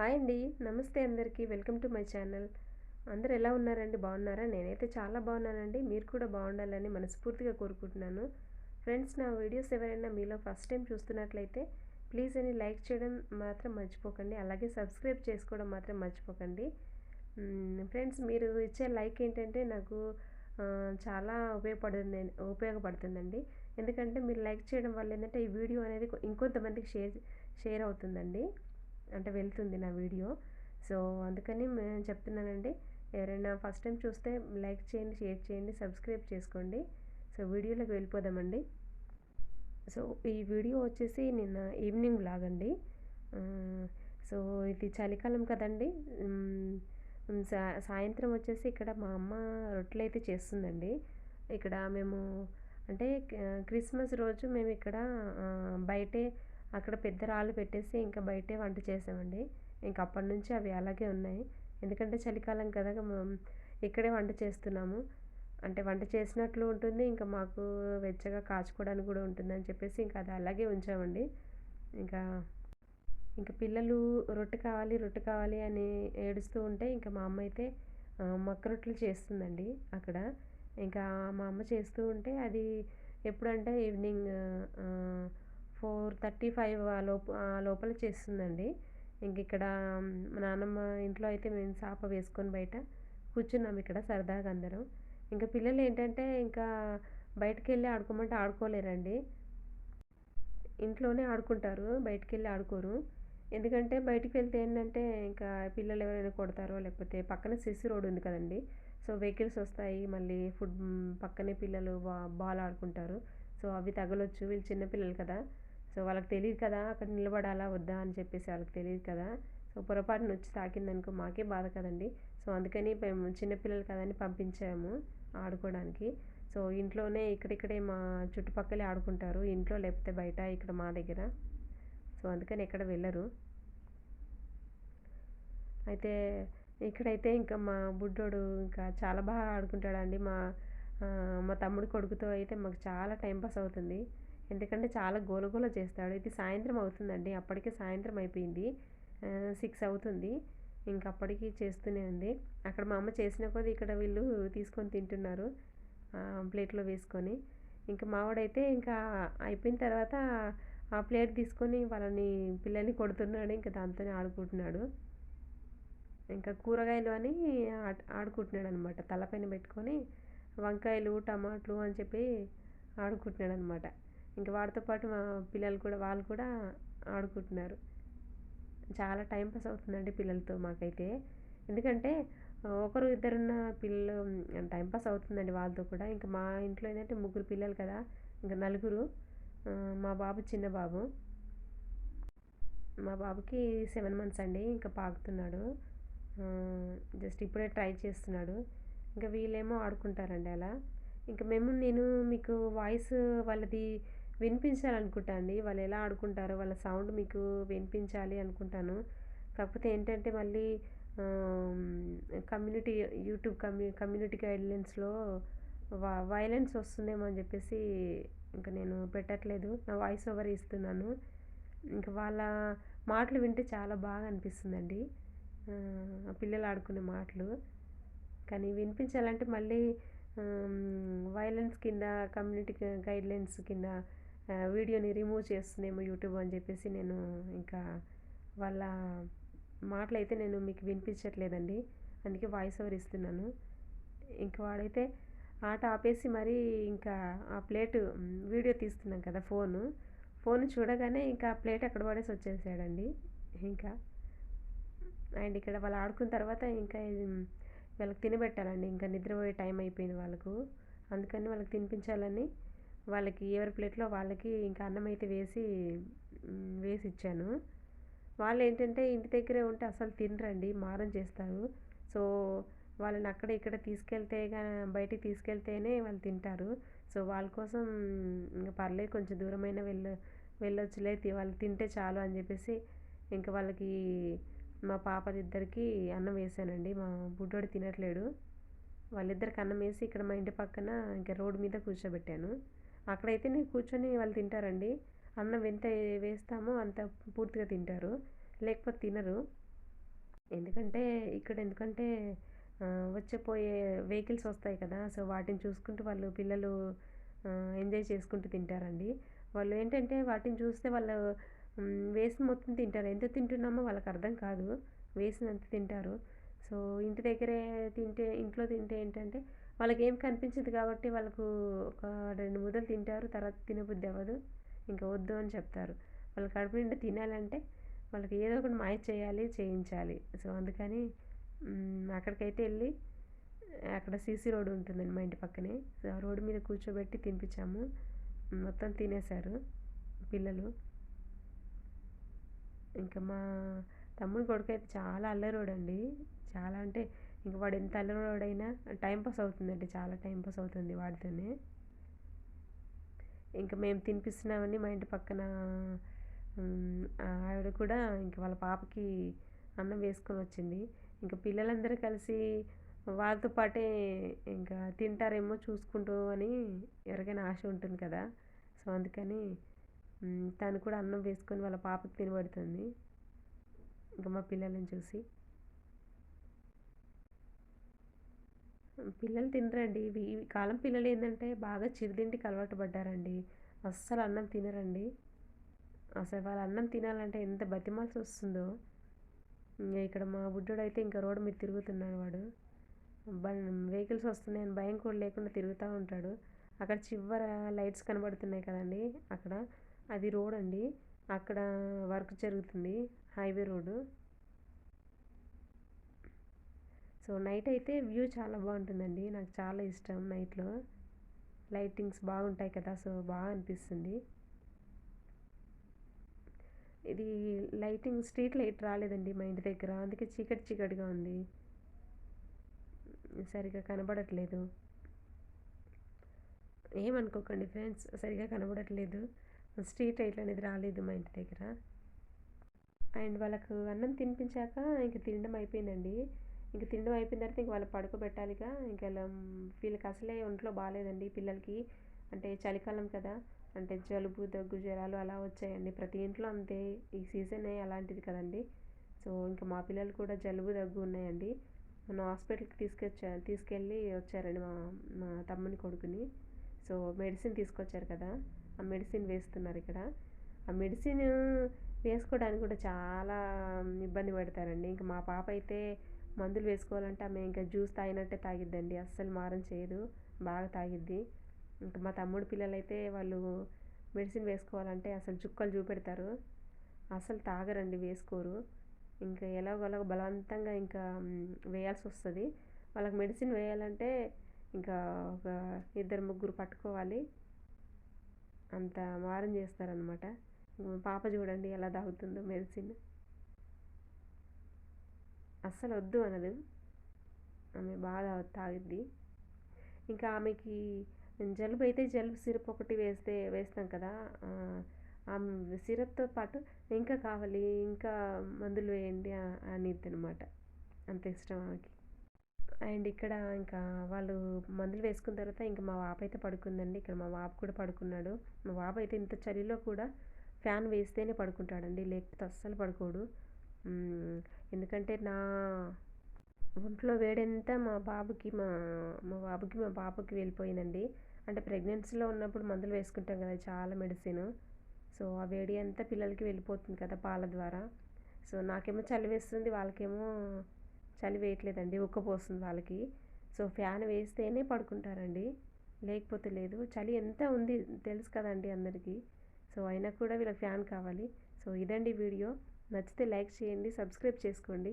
Hi అండి. నమస్తే అందరికీ. Welcome to my channel. అందరు ఎలా ఉన్నారండి? బాగున్నారా? నేనైతే చాలా బాగున్నానండి. మీరు కూడా బాగుండాలని మనస్ఫూర్తిగా కోరుకుంటున్నాను. ఫ్రెండ్స్ నా వీడియోస్ ఎవరైనా మీలో ఫస్ట్ టైం చూస్తున్నట్లయితే ప్లీజ్ అని లైక్ చేయడం మాత్రం మర్చిపోకండి. అలాగే సబ్స్క్రైబ్ చేసుకోవడం మాత్రం మర్చిపోకండి. ఫ్రెండ్స్ మీరు ఇచ్చే లైక్ ఏంటంటే నాకు చాలా ఉపయోగపడుతుంది ఉపయోగపడుతుందండి. ఎందుకంటే మీరు లైక్ చేయడం వల్ల ఏంటంటే ఈ వీడియో అనేది ఇంకొంతమందికి షేర్ షేర్ అవుతుందండి. అంటే వెళ్తుంది నా వీడియో. సో అందుకని నేను చెప్తున్నానండి. ఎవరైనా ఫస్ట్ టైం చూస్తే లైక్ చేయండి షేర్ చేయండి సబ్స్క్రైబ్ చేసుకోండి. సో వీడియోలోకి వెళ్ళిపోదామండి. సో ఈ వీడియో వచ్చేసి నిన్న ఈవినింగ్ బ్లాగ్ అండి. సో ఇది చలికాలం కదండి. సాయంత్రం వచ్చేసి ఇక్కడ మా అమ్మ రొట్టెలు అయితే చేస్తుందండి. ఇక్కడ మేము అంటే క్రిస్మస్ రోజు మేము ఇక్కడ బయటే అక్కడ పెద్ద రాళ్ళు పెట్టేసి ఇంకా బయటే వంట చేసామండి. ఇంకా అప్పటి నుంచి అవి అలాగే ఉన్నాయి. ఎందుకంటే చలికాలం కదా మనం ఇక్కడే వంట చేస్తున్నాము. అంటే వంట చేసినట్లు ఉంటుంది ఇంకా మాకు వెచ్చగా కాచుకోవడానికి కూడా ఉంటుంది అని చెప్పేసి ఇంకా అది అలాగే ఉంచామండి. ఇంకా ఇంకా పిల్లలు రొట్టె కావాలి రొట్టె కావాలి అని ఏడుస్తూ ఉంటే ఇంకా మా అమ్మ అయితే మక్క రొట్టెలు చేస్తుందండి అక్కడ. ఇంకా మా అమ్మ చేస్తూ ఉంటే అది ఎప్పుడంటే ఈవినింగ్ ఫోర్ థర్టీ ఫైవ్ ఆ లోపు ఆ లోపల చేస్తుందండి. ఇంక ఇక్కడ మా నాన్నమ్మ ఇంట్లో అయితే మేము సాప వేసుకొని బయట కూర్చున్నాం ఇక్కడ సరదాగా అందరం. ఇంకా పిల్లలు ఏంటంటే ఇంకా బయటికి వెళ్ళి ఆడుకోమంటే ఆడుకోలేరండి. ఇంట్లోనే ఆడుకుంటారు బయటికి వెళ్ళి ఆడుకోరు. ఎందుకంటే బయటికి వెళ్తే ఏంటంటే ఇంకా పిల్లలు ఎవరైనా కొడతారో లేకపోతే పక్కన సిసి రోడ్ ఉంది కదండి. సో వెహికల్స్ వస్తాయి మళ్ళీ ఫుడ్ పక్కనే పిల్లలు బా బాల్ ఆడుకుంటారు. సో అవి తగలొచ్చు వీళ్ళు చిన్నపిల్లలు కదా. సో వాళ్ళకి తెలియదు కదా అక్కడ నిలబడాలా వద్దా అని చెప్పేసి వాళ్ళకి తెలియదు కదా. సో పొరపాటున వచ్చి తాకిందనుకో మాకే బాధ కదండి. సో అందుకని మేము చిన్నపిల్లలు కదని పంపించాము ఆడుకోవడానికి. సో ఇంట్లోనే ఇక్కడిక్కడే మా చుట్టుపక్కలే ఆడుకుంటారు ఇంట్లో లేకపోతే బయట ఇక్కడ మా దగ్గర. సో అందుకని ఎక్కడ వెళ్ళరు. అయితే ఇక్కడైతే ఇంకా మా బుడ్డోడు ఇంకా చాలా బాగా ఆడుకుంటాడండి. మా మా తమ్ముడు కొడుకుతో అయితే మాకు చాలా టైం పాస్ అవుతుంది. ఎందుకంటే చాలా గోలగోల చేస్తాడు. ఇది సాయంత్రం అవుతుందండి. అప్పటికే సాయంత్రం అయిపోయింది. సిక్స్ అవుతుంది. ఇంకప్పటికి చేస్తూనే ఉంది. అక్కడ మా అమ్మ చేసిన కొద్దీ ఇక్కడ వీళ్ళు తీసుకొని తింటున్నారు ప్లేట్లో వేసుకొని. ఇంకా మావాడైతే ఇంకా అయిపోయిన తర్వాత ఆ ప్లేట్ తీసుకొని వాళ్ళని పిల్లల్ని కొడుతున్నాడు. ఇంకా దాంతోనే ఆడుకుంటున్నాడు. ఇంకా కూరగాయలు అని ఆడుకుంటున్నాడు అనమాట తలపైన పెట్టుకొని వంకాయలు టమాటలు అని చెప్పి ఆడుకుంటున్నాడు అనమాట ఇంకా వాడితో పాటు మా పిల్లలు కూడా వాళ్ళు కూడా ఆడుకుంటున్నారు. చాలా టైం పాస్ అవుతుందండి పిల్లలతో మాకైతే. ఎందుకంటే ఒకరు ఇద్దరున్న పిల్లలు టైం పాస్ అవుతుందండి వాళ్ళతో కూడా. ఇంకా మా ఇంట్లో ఏంటంటే ముగ్గురు పిల్లలు కదా ఇంకా నలుగురు మా బాబు చిన్న బాబు. మా బాబుకి సెవెన్ మంత్స్ అండి ఇంకా పాకుతున్నాడు. జస్ట్ ఇప్పుడే ట్రై చేస్తున్నాడు. ఇంకా వీళ్ళేమో ఆడుకుంటారండి అలా. ఇంకా మేము నేను మీకు వాయిస్ వాళ్ళది వినిపించాలనుకుంటా అండి. వాళ్ళు ఎలా ఆడుకుంటారో వాళ్ళ సౌండ్ మీకు వినిపించాలి అనుకుంటాను. కాకపోతే ఏంటంటే మళ్ళీ కమ్యూనిటీ యూట్యూబ్ కమ్యూ కమ్యూనిటీ గైడ్లైన్స్లో వా వైలెన్స్ వస్తుందేమో అని చెప్పేసి ఇంకా నేను పెట్టట్లేదు. నా వాయిస్ ఓవర్ ఇస్తున్నాను. ఇంకా వాళ్ళ మాటలు వింటే చాలా బాగా అనిపిస్తుందండి. పిల్లలు ఆడుకునే మాటలు. కానీ వినిపించాలంటే మళ్ళీ వైలెన్స్ కింద కమ్యూనిటీ గైడ్లైన్స్ కింద వీడియోని రిమూవ్ చేస్తుందేమో యూట్యూబ్ అని చెప్పేసి నేను ఇంకా వాళ్ళ మాటలు అయితే నేను మీకు వినిపించట్లేదండి. అందుకే వాయిస్ ఓవర్ ఇస్తున్నాను. ఇంకా వాడైతే ఆట ఆపేసి మరి ఇంకా ఆ ప్లేట్ వీడియో తీస్తున్నాం కదా ఫోను. ఫోన్ చూడగానే ఇంకా ఆ ప్లేట్ అక్కడ పడేసి వచ్చేసాడండి. ఇంకా అండ్ ఇక్కడ వాళ్ళు ఆడుకున్న తర్వాత ఇంకా వాళ్ళకి తినబెట్టాలండి ఇంకా నిద్రపోయే టైం అయిపోయింది వాళ్ళకు. అందుకని వాళ్ళకి తినిపించాలని వాళ్ళకి ఎవరి ప్లేట్లో వాళ్ళకి ఇంకా అన్నం అయితే వేసి వేసి ఇచ్చాను. వాళ్ళు ఏంటంటే ఇంటి దగ్గరే ఉంటే అసలు తినరండి మారం చేస్తారు. సో వాళ్ళని అక్కడ ఇక్కడ తీసుకెళ్తే బయటికి తీసుకెళ్తేనే వాళ్ళు తింటారు. సో వాళ్ళ కోసం ఇంకా పర్లేదు కొంచెం దూరమైన వెళ్ళ వెళ్ళొచ్చులే వాళ్ళు తింటే చాలు అని చెప్పేసి ఇంకా వాళ్ళకి మా పాపదిద్దరికి అన్నం వేసానండి. మా బుడ్డోడు తినట్లేడు. వాళ్ళిద్దరికి అన్నం వేసి ఇక్కడ మా ఇంటి పక్కన ఇంకా రోడ్డు మీద కూర్చోబెట్టాను. అక్కడైతే నేను కూర్చొని వాళ్ళు తింటారండి. అన్నం ఎంత వేస్తామో అంత పూర్తిగా తింటారు. లేకపోతే తినరు. ఎందుకంటే ఇక్కడ ఎందుకంటే వచ్చేపోయే వెహికల్స్ వస్తాయి కదా. సో వాటిని చూసుకుంటూ వాళ్ళు పిల్లలు ఎంజాయ్ చేసుకుంటూ తింటారండి. వాళ్ళు ఏంటంటే వాటిని చూస్తే వాళ్ళు వేసి మొత్తం తింటారు. ఎంత తింటున్నామో వాళ్ళకి అర్థం కాదు. వేసినంత తింటారు. సో ఇంటి దగ్గరే తింటే ఇంట్లో తింటే ఏంటంటే వాళ్ళకి ఏం కనిపించదు కాబట్టి వాళ్ళకు ఒక రెండు ముద్దలు తింటారు తర్వాత తినబుద్ధి అవ్వదు. ఇంకా వద్దు అని చెప్తారు. వాళ్ళ కడుపు నిండా తినాలంటే వాళ్ళకి ఏదో ఒకటి మాయ చేయాలి చేయించాలి. సో అందుకని అక్కడికైతే వెళ్ళి అక్కడ సీసీ రోడ్డు ఉంటుందండి మా ఇంటి పక్కనే. సో ఆ రోడ్డు మీద కూర్చోబెట్టి తినిపించాము. మొత్తం తినేశారు పిల్లలు. ఇంకా మా తమ్ముడు కొడుకు అయితే చాలా అల్లరోడండి చాలా అంటే ఇంక వాడు ఎంత అల్లరోడైనా టైంపాస్ అవుతుందండి చాలా టైంపాస్ అవుతుంది వాడితోనే. ఇంకా మేము తినిపిస్తున్నామని మా ఇంటి పక్కన ఆవిడ కూడా ఇంక వాళ్ళ పాపకి అన్నం వేసుకొని వచ్చింది. ఇంకా పిల్లలందరూ కలిసి వాళ్ళతో పాటే ఇంకా తింటారేమో చూసుకుంటూ అని ఎవరికైనా ఆశ ఉంటుంది కదా. సో అందుకని తను కూడా అన్నం వేసుకొని వాళ్ళ పాపకి తినబడుతుంది. ఇంకా మా పిల్లలను చూసి. పిల్లలు తినరండి. ఈ కాలం పిల్లలు ఏంటంటే బాగా చిరుతిండికి అలవాటు పడ్డారండి. అస్సలు అన్నం తినరండి. అసలు వాళ్ళు అన్నం తినాలంటే ఎంత బతిమాల్సి వస్తుందో. ఇక్కడ మా బుడ్డోడు అయితే ఇంకా రోడ్డు మీద తిరుగుతున్నాడు వాడు. వెహికల్స్ వస్తున్నాయని భయం కూడా లేకుండా తిరుగుతూ ఉంటాడు. అక్కడ చివర లైట్స్ కనబడుతున్నాయి కదండి అక్కడ. అది రోడ్ అండి. అక్కడ వర్క్ జరుగుతుంది. Highway road. సో నైట్ అయితే వ్యూ చాలా బాగుంటుందండి. నాకు చాలా ఇష్టం నైట్లో. లైటింగ్స్ బాగుంటాయి కదా సో బాగా అనిపిస్తుంది. ఇది లైటింగ్ స్ట్రీట్ లైట్ రాలేదండి మా ఇంటి దగ్గర. అందుకే చీకటి చీకటిగా ఉంది. సరిగా కనబడట్లేదు. ఏమనుకోకండి ఫ్రెండ్స్ సరిగా కనబడట్లేదు. స్ట్రీట్ లైట్ అనేది రాలేదు మా ఇంటి దగ్గర. అండ్ వాళ్ళకు అన్నం తినిపించాక ఇంక తినడం అయిపోయిందండి. ఇంక తినడం అయిపోయిన తర్వాత ఇంక వాళ్ళు పడుకోబెట్టాలిగా. ఇంకా వీళ్ళకి అసలే ఒంట్లో బాగాలేదండి పిల్లలకి. అంటే చలికాలం కదా అంటే జలుబు దగ్గు జ్వరాలు అలా వచ్చాయండి. ప్రతి ఇంట్లో అంతే ఈ సీజన్ అలాంటిది కదండి. సో ఇంకా మా పిల్లలు కూడా జలుబు దగ్గు ఉన్నాయండి. మొన్న హాస్పిటల్కి తీసుకొచ్చా తీసుకెళ్ళి వచ్చారండి మా మా తమ్ముని కొడుకుని. సో మెడిసిన్ తీసుకొచ్చారు కదా ఆ మెడిసిన్ వేస్తున్నారు ఇక్కడ. ఆ మెడిసిన్ వేసుకోవడానికి కూడా చాలా ఇబ్బంది పడతారండి. ఇంకా మా పాప అయితే మందులు వేసుకోవాలంటే ఆమె ఇంకా జ్యూస్ తాగినట్టే తాగిద్దండి. అస్సలు మారం చేయదు. బాగా తాగిద్ది. ఇంకా మా తమ్ముడు పిల్లలైతే వాళ్ళు మెడిసిన్ వేసుకోవాలంటే అసలు చుక్కలు చూపెడతారు. అసలు తాగరండి వేసుకోరు. ఇంకా ఎలాగోలాగ బలవంతంగా ఇంకా వేయాల్సి వస్తుంది. వాళ్ళకి మెడిసిన్ వేయాలంటే ఇంకా ఒక ఇద్దరు ముగ్గురు పట్టుకోవాలి. అంత మారం చేస్తారనమాట పాప చూడండి ఎలా తాగుతుందో మెడిసిన్. అస్సలు వద్దు అనదు. ఆమె బాగా తాగిద్ది. ఇంకా ఆమెకి జలుబు అయితే జలుబు సిరప్ ఒకటి వేస్తే వేస్తాం కదా. ఆమె సిరప్తో పాటు ఇంకా కావాలి ఇంకా మందులు వేయండి అనిద్ది అనమాట అంత ఇష్టం ఆమెకి. అండ్ ఇక్కడ ఇంకా వాళ్ళు మందులు వేసుకున్న తర్వాత ఇంకా మా వాప అయితే పడుకుందండి. ఇక్కడ మా వాప కూడా పడుకున్నాడు. మా వాప అయితే ఇంత చలిలో కూడా ఫ్యాన్ వేస్తేనే పడుకుంటాడండి. లేకపోతే అస్సలు పడుకోడు. ఎందుకంటే నా ఒంట్లో వేడంతా మా బాబుకి మా మా బాబుకి మా పాపకి వెళ్ళిపోయిందండి. అంటే ప్రెగ్నెన్సీలో ఉన్నప్పుడు మందులు వేసుకుంటాం కదా చాలా మెడిసిన్. సో ఆ వేడి అంతా పిల్లలకి వెళ్ళిపోతుంది కదా పాల ద్వారా. సో నాకేమో చలి వేస్తుంది వాళ్ళకేమో చలి వేయట్లేదండి ఉక్కపోస్తుంది వాళ్ళకి. సో ఫ్యాన్ వేస్తేనే పడుకుంటారండి. లేకపోతే లేదు చలి ఎంత ఉంది తెలుసు కదండి అందరికీ. సో అయినా కూడా వీళ్ళకి ఫ్యాన్ కావాలి. సో ఇదండి వీడియో. నచ్చితే లైక్ చేయండి సబ్స్క్రైబ్ చేసుకోండి.